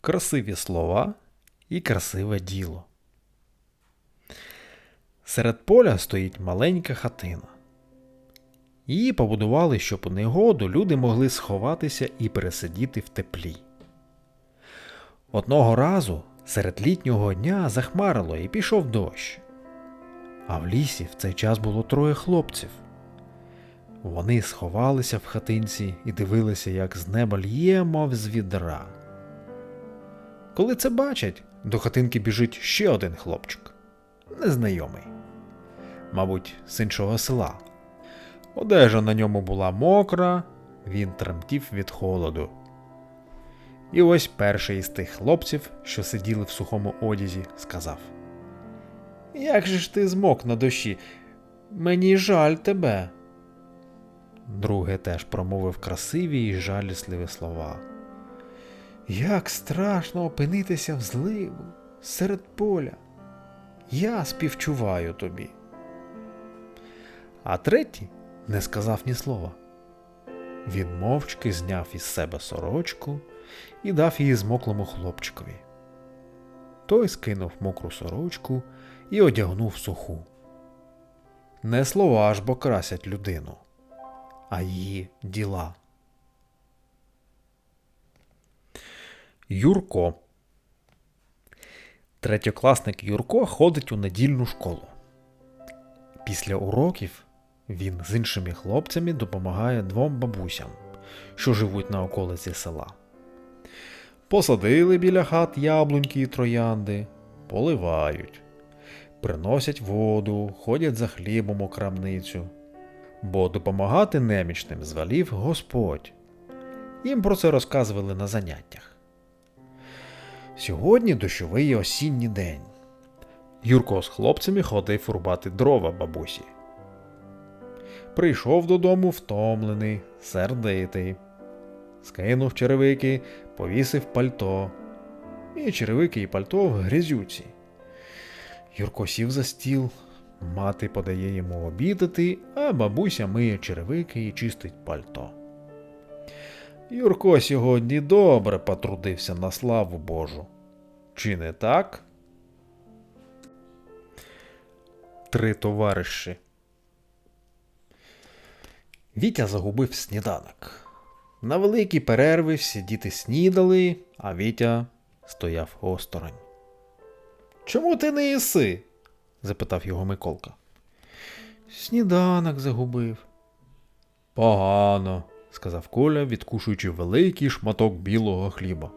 красиві слова і красиве діло. Серед поля стоїть маленька хатина. Її побудували, щоб у негоду люди могли сховатися і пересидіти в теплі. Одного разу серед літнього дня захмарило і пішов дощ. А в лісі в цей час було троє хлопців. Вони сховалися в хатинці і дивилися, як з неба лє, мов з відра. Коли це бачать, до хатинки біжить ще один хлопчик, незнайомий, мабуть, з іншого села. Одежа на ньому була мокра, він тремтів від холоду. І ось перший із тих хлопців, що сиділи в сухому одязі, сказав: Як же ж ти змок на дощі? Мені жаль тебе. Другий теж промовив красиві й жалісливі слова. Як страшно опинитися в зливу серед поля. Я співчуваю тобі. А третій не сказав ні слова. Він мовчки зняв із себе сорочку і дав її змоклому хлопчикові. Той скинув мокру сорочку і одягнув суху. Не слова ж бо красять людину, а її діла. Юрко. Третьокласник Юрко ходить у недільну школу. Після уроків він з іншими хлопцями допомагає двом бабусям, що живуть на околиці села. Посадили біля хат яблуньки і троянди, поливають, приносять воду, ходять за хлібом у крамницю, бо допомагати немічним звалів Господь. Їм про це розказували на заняттях. Сьогодні дощовий осінній день. Юрко з хлопцями ходив рубати дрова бабусі. Прийшов додому втомлений, сердитий. Скинув черевики, повісив пальто. І черевики і пальто в грязюці. Юрко сів за стіл, мати подає йому обідати, а бабуся миє черевики і чистить пальто. Юрко сьогодні добре потрудився на славу Божу. Чи не так? Три товариші. Вітя загубив сніданок. На великі перерви всі діти снідали, а Вітя стояв осторонь. Чому ти не їси? запитав його Миколка. Сніданок загубив. Погано, сказав Коля, відкушуючи великий шматок білого хліба.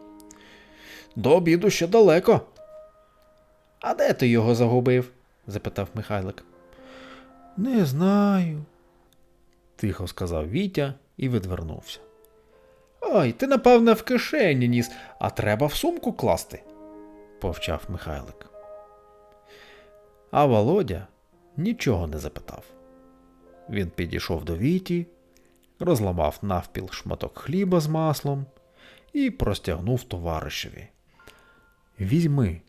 До обіду ще далеко. А де ти його загубив? запитав Михайлик. Не знаю, тихо сказав Вітя і відвернувся. Ой, ти, напевне, в кишені ніс, а треба в сумку класти, повчав Михайлик. А Володя нічого не запитав. Він підійшов до Віті, розламав навпіл шматок хліба з маслом і простягнув товаришеві. Візьми,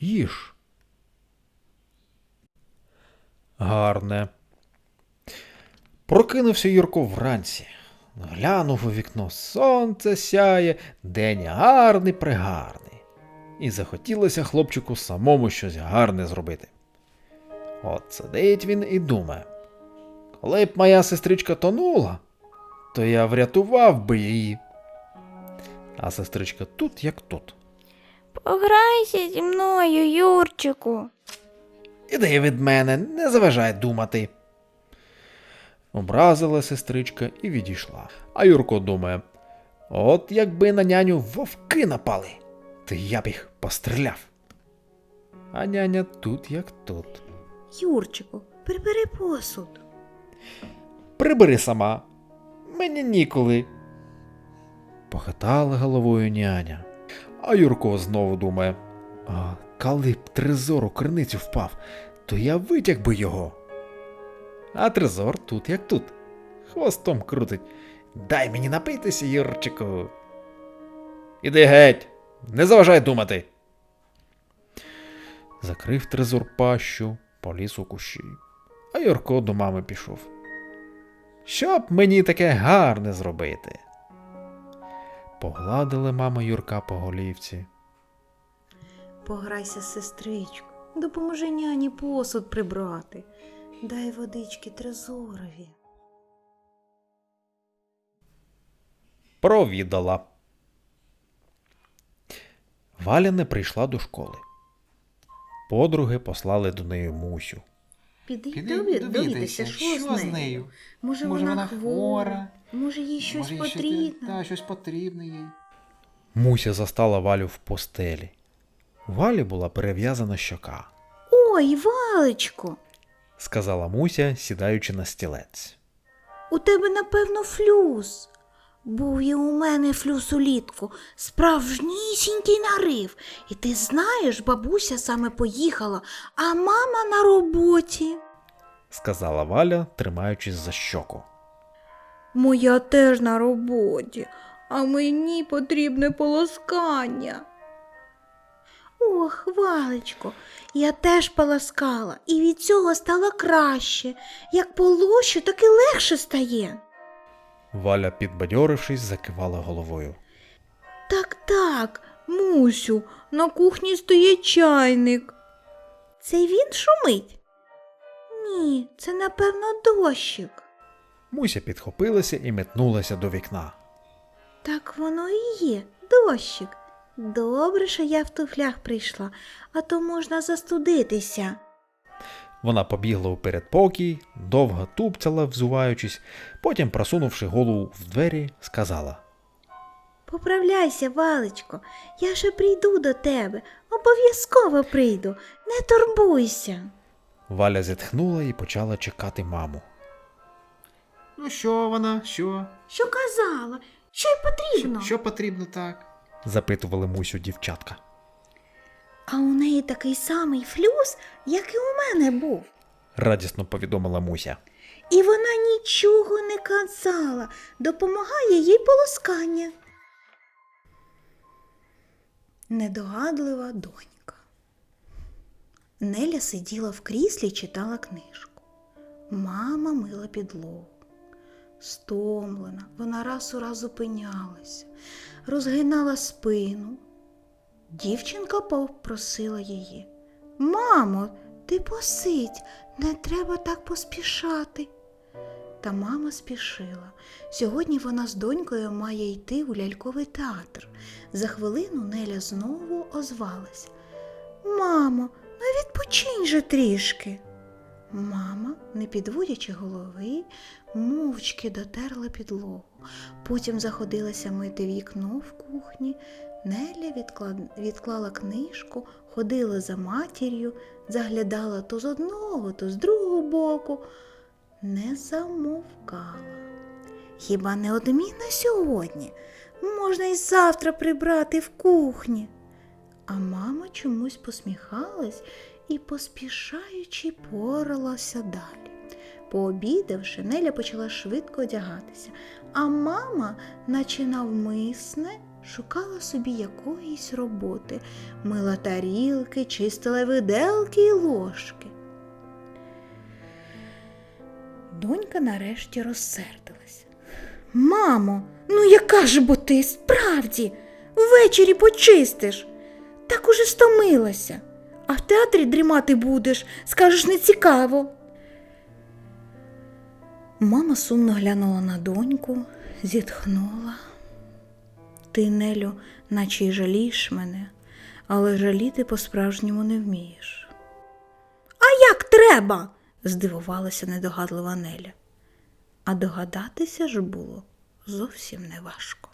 їж. Гарне. Прокинувся Юрко вранці. Глянув у вікно сонце сяє, день гарний пригарний. І захотілося хлопчику самому щось гарне зробити. От сидить він і думає. Коли б моя сестричка тонула, то я врятував би її. А сестричка тут, як тут. Пограйся зі мною, Юрчику. Іди від мене, не заважай думати. Образила сестричка і відійшла. А Юрко думає: от якби на няню вовки напали, то я б їх постріляв. А няня тут, як тут. Юрчику, прибери посуд. Прибери сама. Мені ніколи. Похитала головою няня. А Юрко знову думає: а коли б трезор у криницю впав, то я витяг би його. А трезор тут як тут. Хвостом крутить. Дай мені напитися, Юрчику. Іди геть, не заважай думати. Закрив трезор пащу, поліз у кущі. А Юрко до мами пішов. Що б мені таке гарне зробити? погладили мама Юрка по голівці. Пограйся, сестричко, допоможи няні посуд прибрати. Дай водички трезорові. Провідала. Валя не прийшла до школи. Подруги послали до неї Мусю. Піди, Піди дові- довідайся, довідайся, що, з нею. Може, Може, вона, вона хвора, може їй щось Може, їй потрібно. Та, щось потрібне їй. Муся застала Валю в постелі. У Валі була перев'язана щока, Ой, Валечко, сказала Муся, сідаючи на стілець. у тебе, напевно, флюс. Був і у мене флюс улітку, справжнісінький нарив. І ти знаєш, бабуся саме поїхала, а мама на роботі. сказала Валя, тримаючись за щоку. Моя теж на роботі, а мені потрібне полоскання. Ох, Валечко, я теж полоскала, і від цього стало краще. Як полощу, так і легше стає. Валя, підбадьорившись, закивала головою. Так, так, Мусю, на кухні стоїть чайник. Це він шумить? Ні, це напевно дощик. Муся підхопилася і метнулася до вікна. Так воно і є, дощик. Добре, що я в туфлях прийшла, а то можна застудитися. Вона побігла у передпокій, довго тупцяла, взуваючись, потім, просунувши голову в двері, сказала. Поправляйся, Валечко, я ще прийду до тебе, обов'язково прийду, не турбуйся. Валя зітхнула і почала чекати маму. Ну що вона? Що? Що казала? Що й потрібно? Що, що потрібно так? запитували Мусю дівчатка. А у неї такий самий флюс, як і у мене був. Радісно повідомила Муся. І вона нічого не казала, допомагає їй полоскання. Недогадлива донька. Неля сиділа в кріслі і читала книжку. Мама мила підлогу. Стомлена, вона раз у раз зупинялася, розгинала спину. Дівчинка попросила її. Мамо, ти посидь, не треба так поспішати. Та мама спішила. Сьогодні вона з донькою має йти у ляльковий театр. За хвилину Неля знову озвалась. Мамо, ну відпочинь же трішки. Мама, не підводячи голови, мовчки дотерла підлогу. Потім заходилася мити вікно в кухні. Неля відклала книжку, ходила за матір'ю, заглядала то з одного, то з другого боку, не замовкала. Хіба не одмінно сьогодні? Можна і завтра прибрати в кухні. А мама чомусь посміхалась і, поспішаючи, поралася далі. Пообідавши, Неля почала швидко одягатися, а мама, наче навмисне, шукала собі якоїсь роботи, мила тарілки, чистила виделки і ложки. Донька нарешті розсердилася. Мамо, ну яка ж бо ти справді? Ввечері почистиш. Так уже стомилася. А в театрі дрімати будеш, скажеш не цікаво. Мама сумно глянула на доньку, зітхнула. Ти, Нелю, наче й жалієш мене, але жаліти по-справжньому не вмієш. А як треба? здивувалася недогадлива Неля. А догадатися ж було зовсім неважко.